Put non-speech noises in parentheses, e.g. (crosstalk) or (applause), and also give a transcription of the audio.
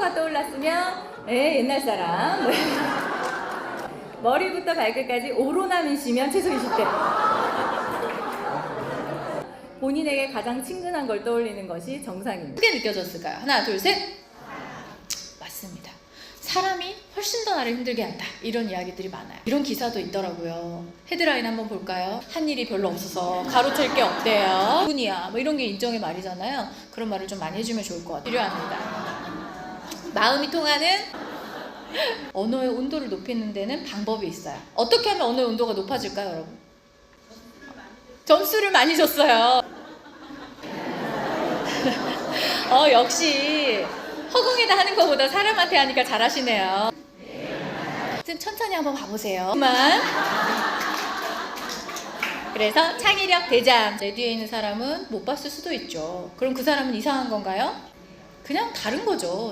흉터가 떠올랐으면 에 옛날 사람 뭐 (laughs) 머리부터 발끝까지 오로나민씨면 최소 20대 본인에게 가장 친근한 걸 떠올리는 것이 정상입니다. 크게 느껴졌을까요? 하나, 둘, 셋. 맞습니다. 사람이 훨씬 더 나를 힘들게 한다. 이런 이야기들이 많아요. 이런 기사도 있더라고요. 헤드라인 한번 볼까요? 한 일이 별로 없어서 가로챌 게 없대요. 분이야. 뭐 이런 게 인정의 말이잖아요. 그런 말을 좀 많이 해주면 좋을 것 같아요. 필요합니다. 마음이 통하는 언어의 온도를 높이는 데는 방법이 있어요. 어떻게 하면 언어의 온도가 높아질까요, 여러분? 점수를 많이 줬어요. (laughs) 어, 역시 허공에다 하는 것보다 사람한테 하니까 잘하시네요. 좀 천천히 한번 봐보세요. 그만. 그래서 창의력 대장 내 뒤에 있는 사람은 못 봤을 수도 있죠. 그럼 그 사람은 이상한 건가요? 그냥 다른 거죠.